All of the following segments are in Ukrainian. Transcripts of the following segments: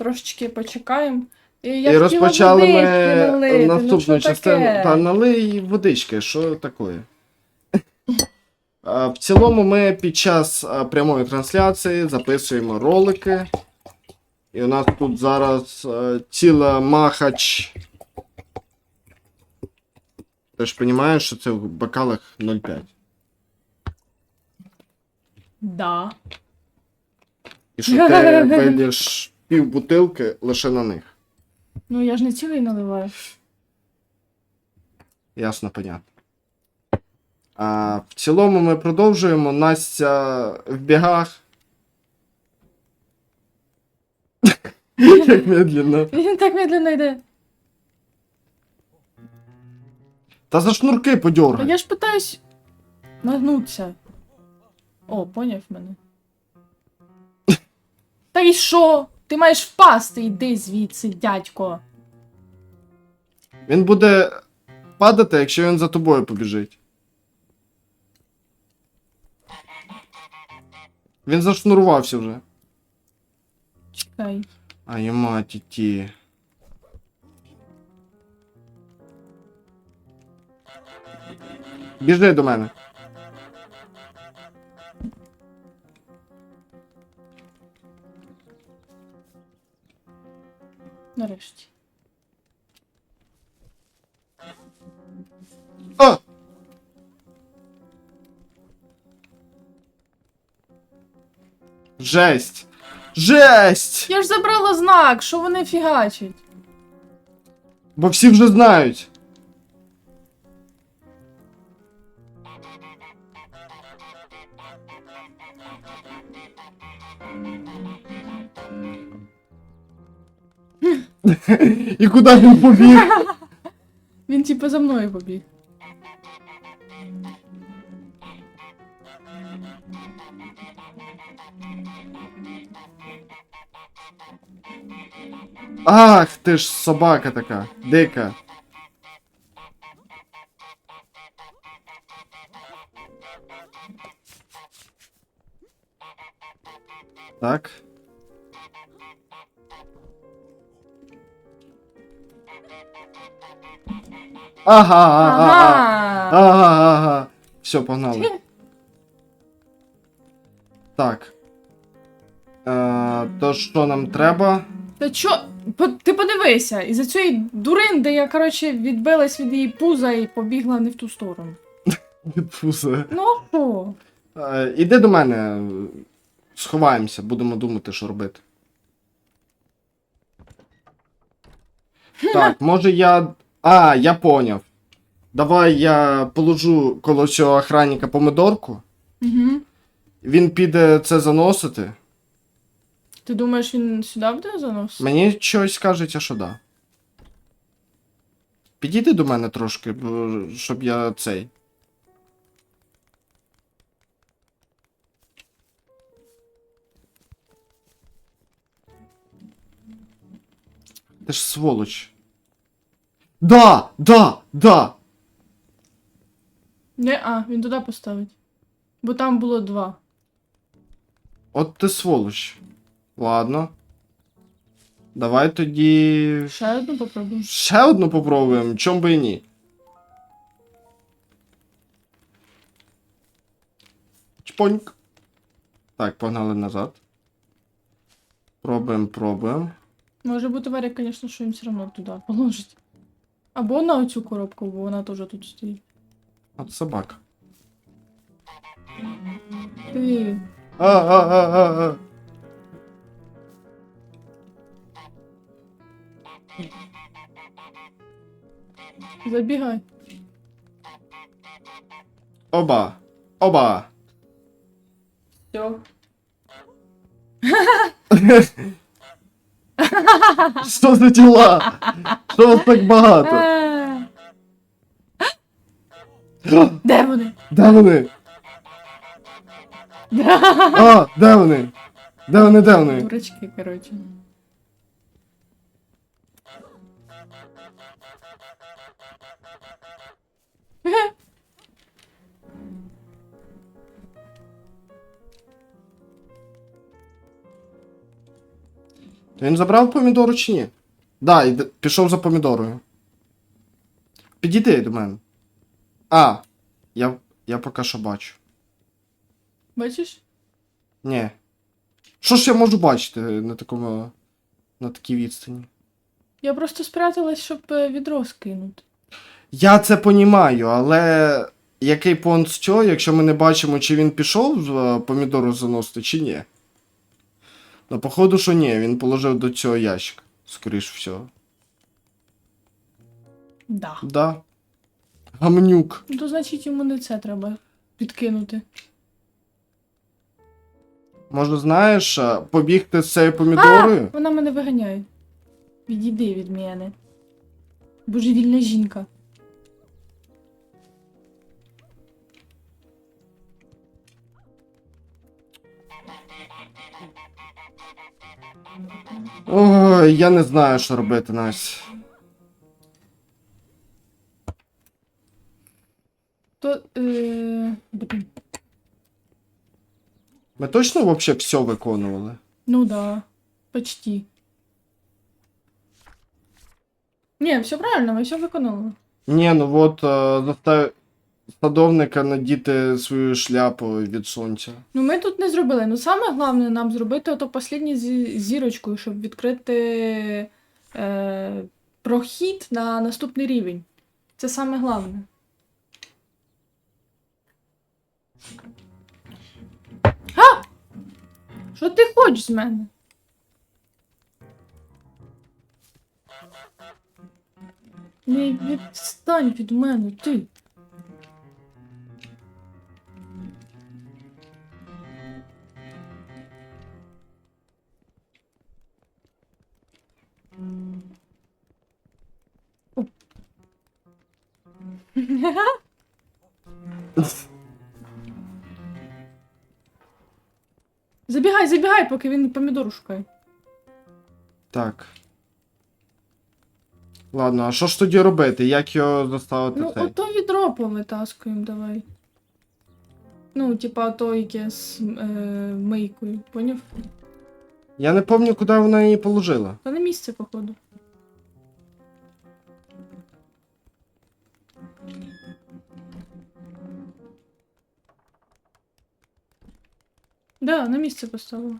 Трошечки почекаємо. І, я І розпочали ми налити, ну наступну що частину. Та налий водички, що таке? В цілому ми під час прямої трансляції записуємо ролики. І у нас тут зараз ціла махач. Ти ж розумієш, що це в бокалах 0,5. Да. І що ти виліш пів бутилки лише на них. Ну я ж не цілий наливаю. Ясно, понятно. А, в цілому ми продовжуємо. Настя в бігах. Як медленно. Він так медленно йде. Та за шнурки А подьоргай. я ж питаюсь нагнутися. О, поняв мене. Та й що? Ти маєш впасти, йди звідси, дядько. Він буде падати, якщо він за тобою побіжить. Він зашнурувався вже. Чекай. А йома ті. Біжи до мене. Нарешті. А! Жесть! Жесть! Я ж забрала знак, що вони фігачать. Бо всі вже знають. І куди він побіг? Він типу за мною побіг. Ах, ти ж собака така, дика. Так. Ага, ага, ага. Ага. Ага. Все, погнали. Так. Е, то що нам треба? Та чо? По- Ти подивися, із-за цієї дуринди я, коротше, відбилась від її пуза і побігла не в ту сторону. Фусе. Ну, а що? Е, іди до мене. Сховаємося, будемо думати, що робити. Так, може я. А, я поняв. Давай я положу коло цього охранника помидорку. Угу. Він піде це заносити. Ти думаєш, він сюди буде заносити? Мені щось кажеться, що да. Підійди до мене трошки, бо- щоб я цей. Ти ж сволоч. Да! Да! Да! Не, а, він туди поставить. Бо там було два. От ти сволоч. Ладно. Давай тоді. Ще одну попробуємо. Ще одну попробуємо, чом би і ні. Чпоньк. Так, погнали назад. Пробуємо, пробуємо. Може бути варік, звісно, що він все одно туди положить. Або на оцю коробку, бо вона теж тут стоїть. От собака. Ти. А, а, а, а, а. Забігай. Оба. Оба. Все. Що за тіла? Що вас так багато? Де вони? Де вони? А, де вони? Де вони, де вони? Дурачки, коротше. Він забрав помідору чи ні? Да, іде- пішов за помідорою. Підійди до мене. А, я, я поки що бачу. Бачиш? Ні. Що ж я можу бачити на такому. на такій відстані? Я просто спряталась, щоб е, відро скинути. Я це понімаю, але який понт з якщо ми не бачимо, чи він пішов е, помідору заносити, чи ні? Ну, походу, що ні, він положив до цього ящика, скоріш всього. Да. Да. Гамнюк. Ну, то значить йому не це треба підкинути. Може, знаєш, побігти з цією помідорою? Вона мене виганяє. Відійди від мене. Божевільна жінка. Ой, я не знаю, що робити, Настя. То. Е... блін. Ми точно вообще все виконували? Ну да. Почти. Ні, все правильно, ми все виконали. Ні, ну от е, застав садовника надіти свою шляпу від сонця. Ну, ми тут не зробили. Ну, саме головне нам зробити ото останнє зі зірочкою, щоб відкрити е, прохід на наступний рівень. Це саме головне. А! Що ти хочеш з мене? Не відстань від мене, ти. Забігай, забігай, поки він помідору шукає. Так. Ладно, а що ж тоді робити? Як його заставити Ну, цей? ото відро повитаскуємо, давай. Ну, типа, ото яке з е, мийкою, поняв? Я не пам'ятаю, куди вона її положила. Та на місце, походу. Да, на місце поставила.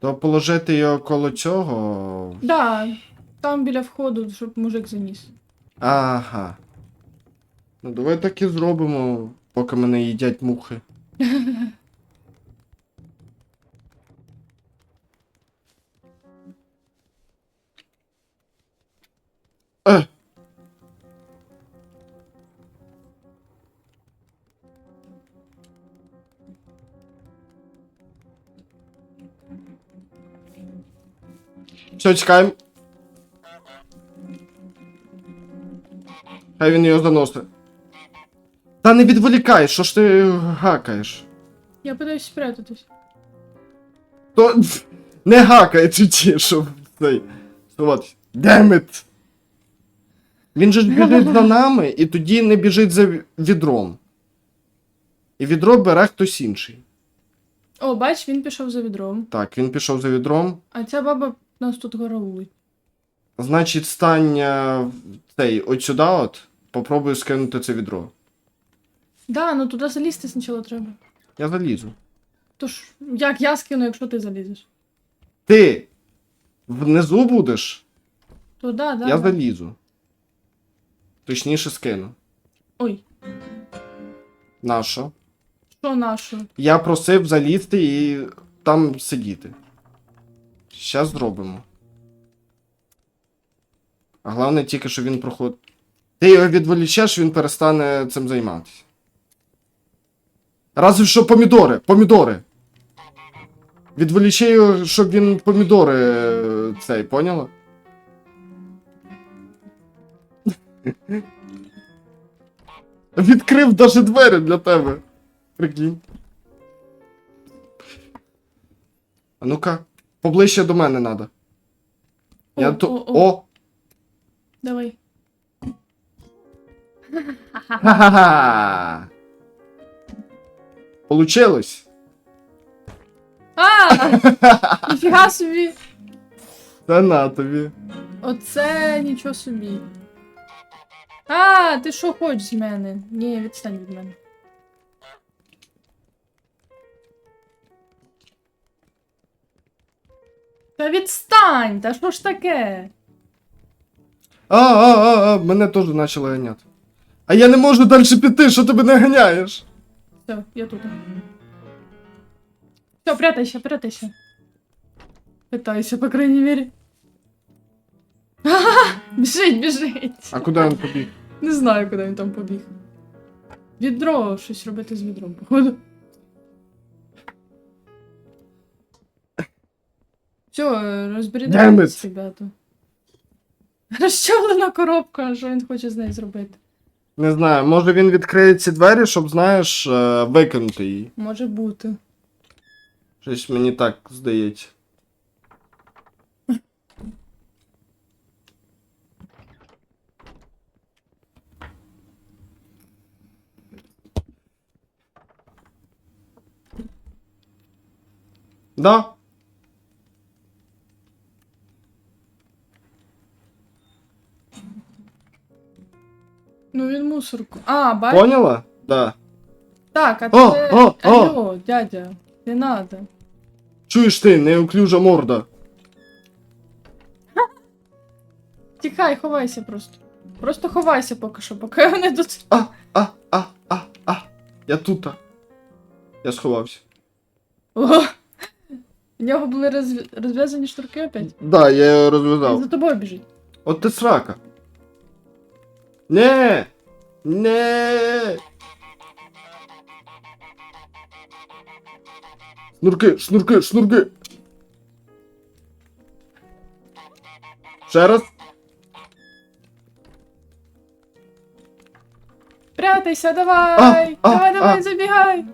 То положити його коло цього. Да, там біля входу, щоб мужик заніс. Ага. Ну давай так і зробимо, поки мене їдять мухи. Е. Все, чекаємо. Хай він його заносить. Та не відволікай, що ж ти гакаєш? Я питаюсь спрятатись. То не гакай тоді, щоб цей. От. Демет. Він же біжить за нами і тоді не біжить за відром. І відро бере хтось інший. О, бач, він пішов за відром. Так, він пішов за відром. А ця баба нас тут караулить. Значить, стань е, цей, от сюди от. Попробую скинути це відро. Да, ну туди залізти спочатку треба. Я залізу. Тож, як я скину, якщо ти залізеш? Ти внизу будеш? То да, да. Я да. залізу. Точніше скину. Ой, Нащо? що нашу? Я просив залізти і там сидіти. Щас зробимо. А головне тільки, що він проходить. Ти його відволічеш, він перестане цим займатися. Разве що помідори, помідори. Відволічи його, щоб він помідори е, цей, поняла? Відкрив даже двері для тебе. Прикинь. А ну-ка, поближче до мене надо. О, Я то. о, о. О! Давай. Ха-ха-ха! Получилось? А! Ніфіга собі! Та на тобі. Оце нічого собі. А, ти що хочеш з мене? Ні, відстань від мене. Та відстань! Та що ж таке? А, а, а, а, мене теж почали ганяти. А я не можу далі піти, що ти мене ганяєш? Все, я тут. Все, прятайся, прятайся. Пытайся, по крайней мере. Біжить, біжить. А куди він побіг? Не знаю, куди він там побіг. Відро, щось робити з відром, походу. Все, розберіть, ребята. Розчавлена коробка, що він хоче з нею зробити. Не знаю, може він відкриє ці двері, щоб, знаєш, е, викинути її. Може бути. Щось мені так здається. Да, Ну він мусорку. А, бачиш? поняла? Да. Так, а О, це. о, о! Алло, дядя, не надо. Чуєш ти, неуклюжа морда. Тікай, ховайся просто. Просто ховайся поки що, поки вони тут. А, а, а, а, а. Я тут. Я сховався. О! В нього були розв- розв'язані шнурки опять. Да, я його Він за тобою біжить. От ти срака. Не! Не! Шнурки, шнурки, шнурки. Ще раз. Прятайся, давай! А, а, давай, давай, а. забігай!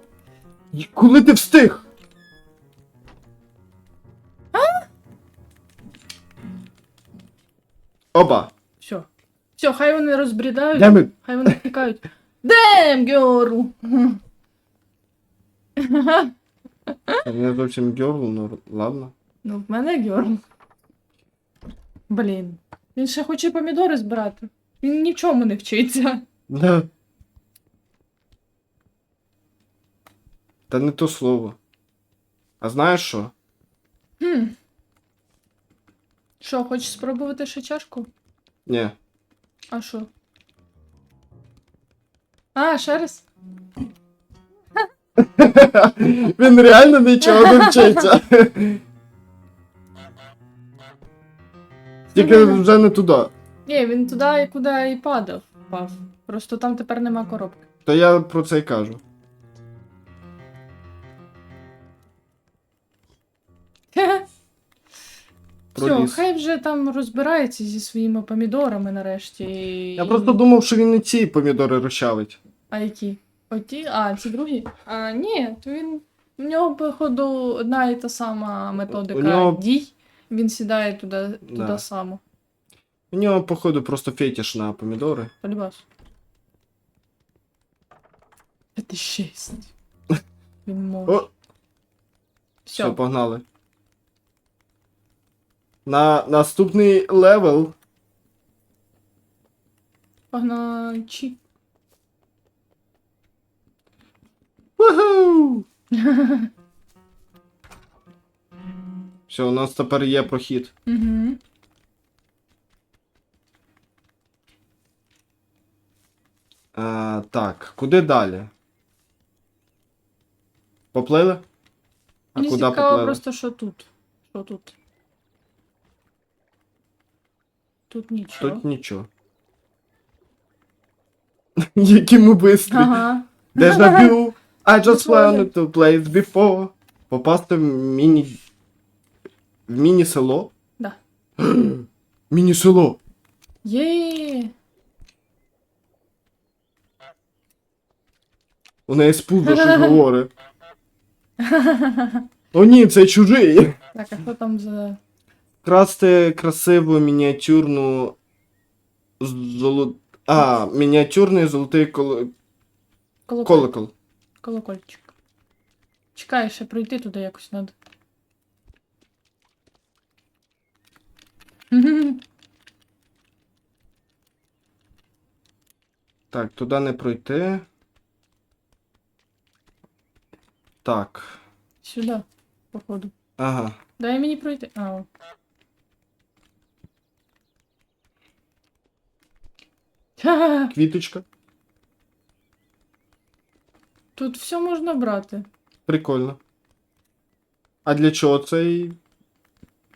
Коли ти встиг? Оба. Все. Все, хай вони розбрідають, Демит. хай вони тікають. Дем, гьору! Я зовсім гьорл, ну ладно. Ну, в мене гьору. Блін. Він ще хоче помідори збирати. Він нічому не вчиться. Да. Та не то слово. А знаєш що? Хм. Що, хочеш спробувати ще чашку? Ні. А що? А, ще раз? Він реально нічого не вчиться. Тільки вже не туди. Ні, він туди, куди і падав. Впав. Просто там тепер нема коробки. То я про це й кажу. Все, Проліз. хай вже там розбирається зі своїми помідорами нарешті. Я просто думав, що він не ці помідори розчавить. А які? Оті? А, ці другі? А, ні, то він. У нього, походу, одна і та сама методика У нього- дій. Він сідає туди, туди Да. само. У нього, походу, просто фетиш на помідори. Полюбас. Це шесть. Він може. О, все, Все. погнали. На наступний левел. Погнали. Уху! Все, у нас тепер є прохід. Угу. А, так, куди далі? Поплили? А Мені куди цікаво поплили? просто, що тут. Що тут? Тут нічого. Тут нічого. Які ми бистрі. Ага. There's no view. I just wanted to play it before. Попасти в міні. В міні-село? Да. Міні-село. Є. У неї спузо щось говорить. О ні, це чужий. Так, а що там за красти красиву мініатюрну золо... А, мініатюрний золотий коло... Колокол. Колокольчик. Чекай, ще пройти туди якось треба. Так, туди не пройти. Так. Сюди, походу. Ага. Дай мені пройти. А. Квіточка. Тут все можна брати. Прикольно. А для чого цей?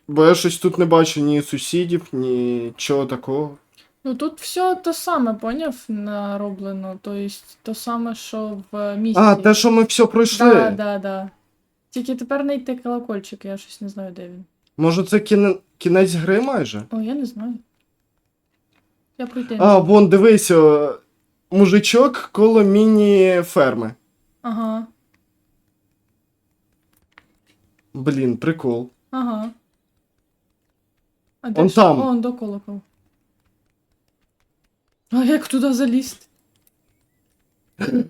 Бо я щось тут не бачу ні сусідів, ні чого такого. Ну тут все те саме, поняв, нароблено. Тобто те саме, що в місті. А, те, що ми все пройшли. Да, да, да. Тільки тепер знайти колокольчик, я щось не знаю, де він. Може це кіне... кінець гри майже? О, я не знаю. Я пройти. А, вон, дивись, о, мужичок коло міні-ферми. Ага, Блін, прикол. ага. А де Он ж- там. О, он до колокол. А як туди залізти?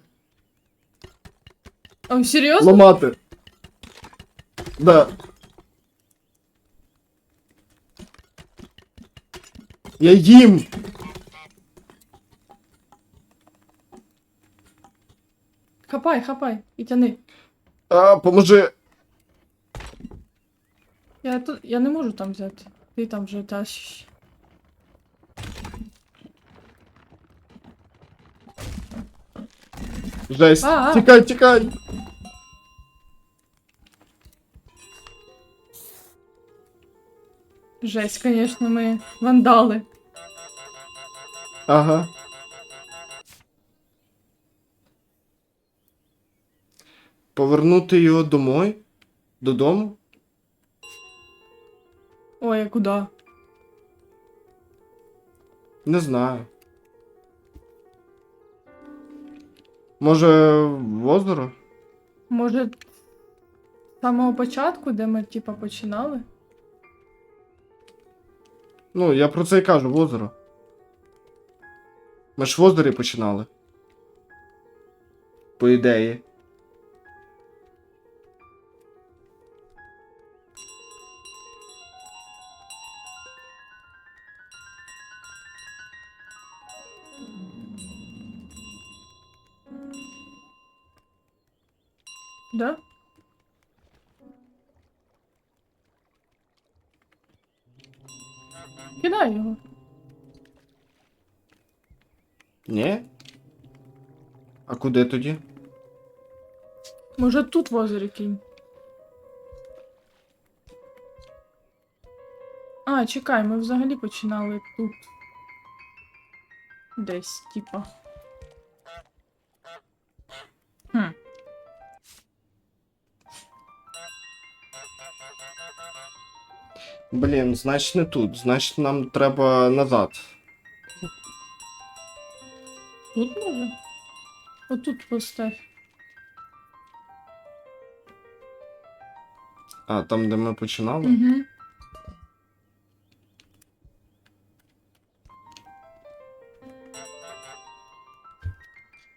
О, серйозно? Ламати. Да. Я їм. Хапай, хапай і тяни. А, поможи. Я тут. Я не можу там взяти. Ти там вже тащиш. Жесть. А, а. Тікай, тікай. Жесть, конечно, ми вандали. Ага. Повернути його домой? Додому? Ой, а куди? Не знаю. Може, в озеро? Може, з самого початку, де ми, типа, починали? Ну, я про це і кажу, в озеро. Ми ж в озері починали. По ідеї. Да? Кидай його. Ні? А куди тоді? Може тут в озері кинь. А, чекай, ми взагалі починали тут. Десь, типа. Блін, значить не тут. Значить нам треба назад. Тут може? Отут поставь. А, там, де ми починали? Угу.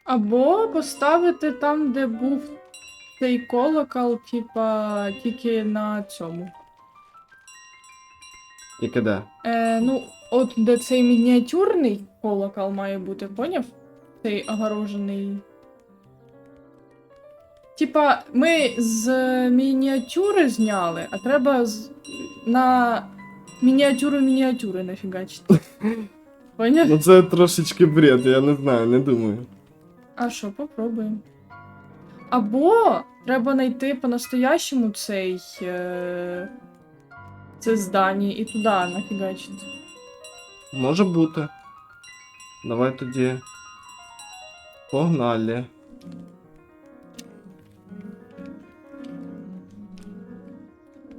Або поставити там, де був цей колокол, типа, тільки на цьому. Тільки де? Е, ну, от де цей мініатюрний колокол має бути, поняв? Цей огорожений. Типа, ми з мініатюри зняли, а треба з... на мініатюру мініатюри нафігачити. Поняв? Ну це трошечки бред, я не знаю, не думаю. А що, попробуємо. Або треба знайти по-настоящему цей. Е... Це здання і туди нафігачити. Може бути. Давай тоді. Погнали.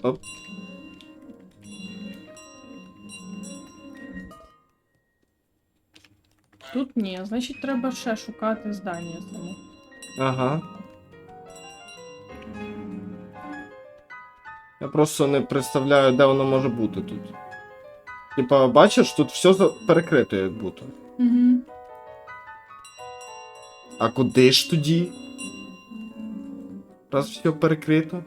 Оп. Тут ні, значить треба ще шукати здання само. Ага. Я просто не представляю, де воно може бути тут. Типа, бачиш, тут все перекрито, як будто. Угу. А куди ж тоді? Раз все перекрито.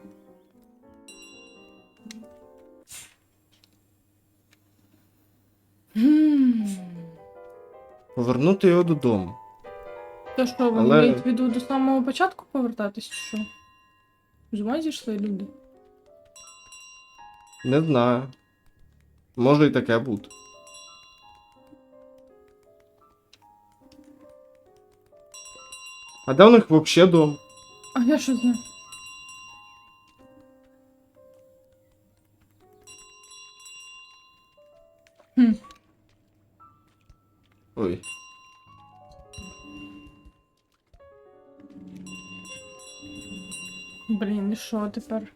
Повернути його додому. То що, вони Але... мають віду до самого початку повертатись, чи що? З ума зійшли люди. Не знаю. Може і таке бути. А де у них взагалі дом? А я що знаю? Хм. Ой. Блін, і що тепер?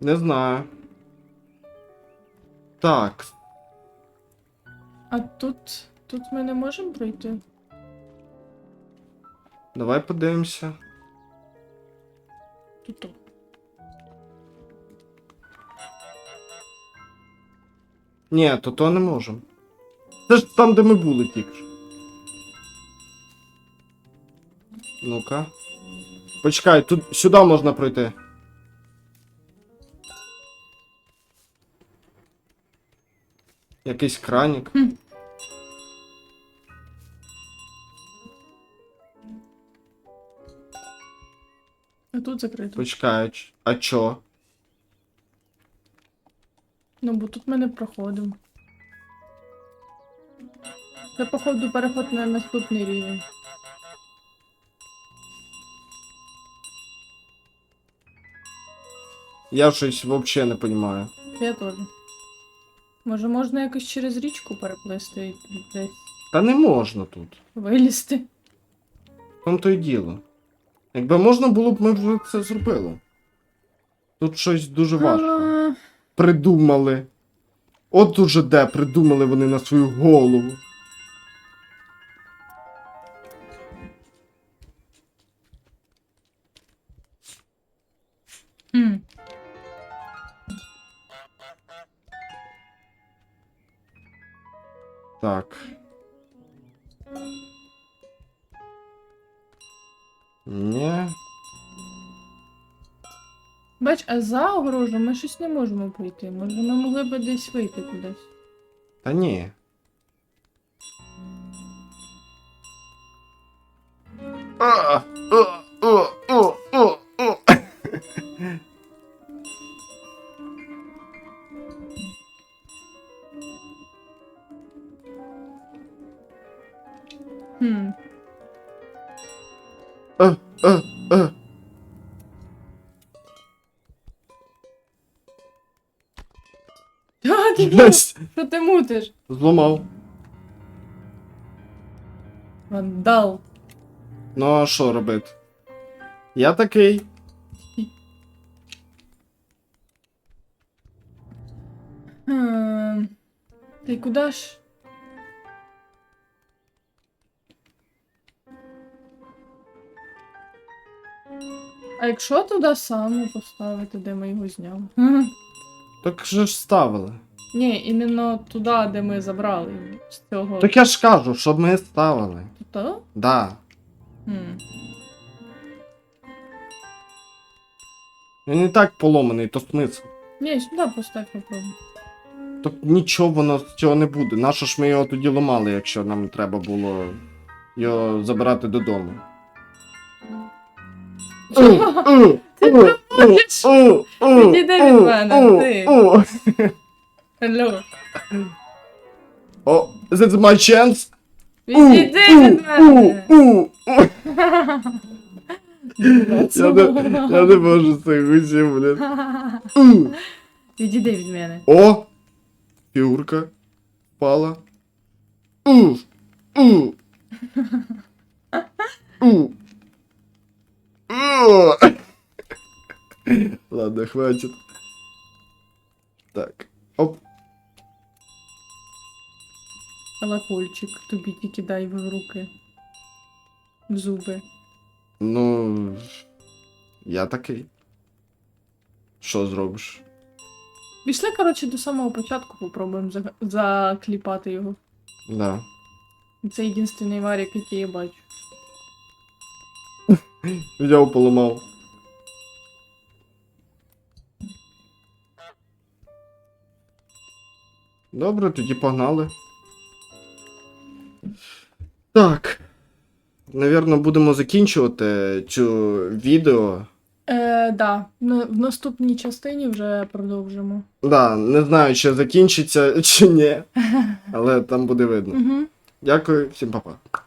Не знаю. Так. А тут. Тут ми не можемо пройти. Давай подивимося. Тут. то. Ні, то то не можемо. Це ж там, де ми були тільки що. Ну-ка. Почекай, тут сюди можна пройти. Якийсь кранік. Хм. А тут закрито. Почекай, а а чо? Ну, бо тут ми не проходимо. Це, походу, переход на наступний рівень. Я щось взагалі не розумію. Я теж. Може, можна якось через річку переплисти і десь Та не можна тут. вилізти. В тому то й діло. Якби можна було б, ми вже це зробили. Тут щось дуже важко. А, Придумали. От уже де придумали вони на свою голову. хм. Так. Ні. Бач, а за огорожу ми щось не можемо пройти. Може, ми могли би десь вийти кудись. Та ні. А, А, ти що ти мутиш? Зламав. Вандал. Ну а що робити? Я такий. Та й куди ж? А якщо туди саме поставити, де ми його зняли? Так же ж ставили. Ні, іменно туди, де ми забрали з цього. Так я ж кажу, щоб ми ставили. Туди? Да. Хм. Він і так поломаний, то смисл. Ні, сюди постав попробуй. Так нічого воно з цього не буде. Нащо ж ми його тоді ламали, якщо нам треба було його забирати додому? Ти проводиш? Відійди від мене, ти. Алло. О, is it my chance? Відійди від мене. Я не, я не можу з цих гусів, блін. У. Відійди від мене. О! Фігурка. Впала. У. У. У. У. Ладно, хватит. Так. Оп. Колокольчик, тобі тільки дай в руки. В зуби. Ну. Я такий. Що зробиш? Пішли, коротше, до самого початку попробуємо за- закліпати його. Да. Це єдиний варік, який я бачу. Взяв поламав. Добре, тоді погнали. Так. Навірно, будемо закінчувати цю відео. Е, да. Ну, В наступній частині вже продовжимо. Да, не знаю, чи закінчиться, чи ні, але там буде видно. Угу. Дякую, всім па-па.